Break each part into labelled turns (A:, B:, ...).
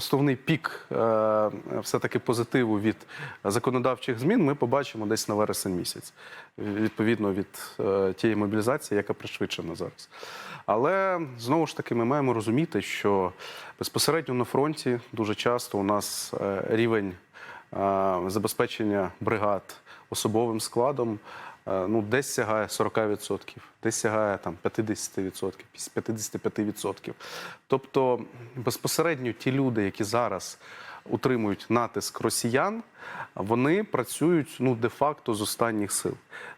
A: основний пік е, все-таки позитиву від законодавчих змін ми побачимо десь на вересень місяць, відповідно від е, тієї мобілізації, яка пришвидшена зараз. Але знову ж таки ми маємо розуміти, що безпосередньо на фронті дуже часто у нас е, рівень забезпечення бригад особовим складом е, ну, десь сягає 40%, десь сягає там 50%, 55%. Тобто безпосередньо ті люди, які зараз утримують натиск росіян, вони працюють ну, де-факто з останніх сил.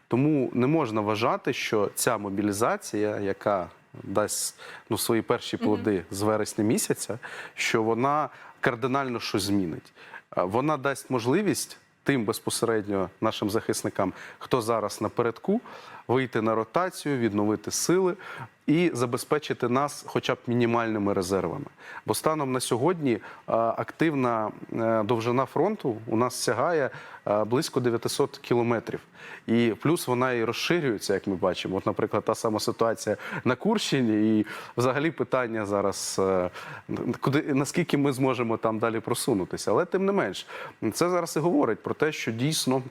A: Тому не можна вважати, що ця мобілізація, яка дасть ну, свої перші плоди з вересня місяця, що вона кардинально щось змінить. Вона дасть можливість тим безпосередньо нашим захисникам, хто зараз напередку, вийти на ротацію, відновити сили і забезпечити нас хоча б мінімальними резервами. Бо станом на сьогодні активна е, довжина фронту у нас сягає близько 900 кілометрів. І плюс вона і розширюється, як ми бачимо. От, наприклад, та сама ситуація на Курщині, і взагалі питання зараз, е, куди наскільки ми зможемо там далі просунутися. Але тим не менш, це зараз і говорить про те, що дійсно.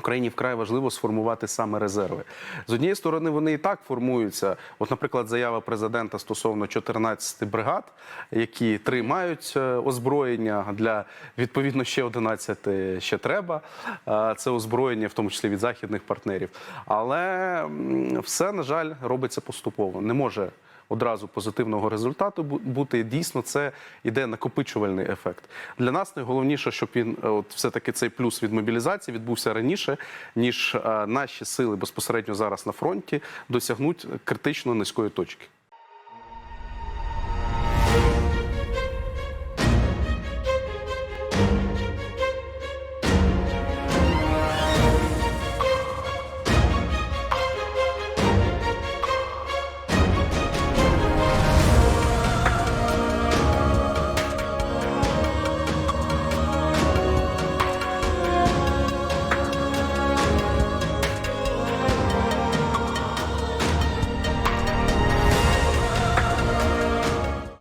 A: Україні вкрай важливо сформувати саме резерви. З однієї сторони, вони і так формуються. От, наприклад, заява президента стосовно 14 бригад, які три мають е, озброєння для відповідно ще 11 ще треба. Е, Це озброєння, в тому числі від західних партнерів. Але все на жаль робиться поступово. Не може одразу позитивного результату бу- бути. Дійсно, це іде накопичувальний ефект. Для нас найголовніше, щоб він е, от все-таки цей плюс від мобілізації відбувся раніше, ніж е, наші сили безпосередньо зараз на фронті досягнуть критично низької точки.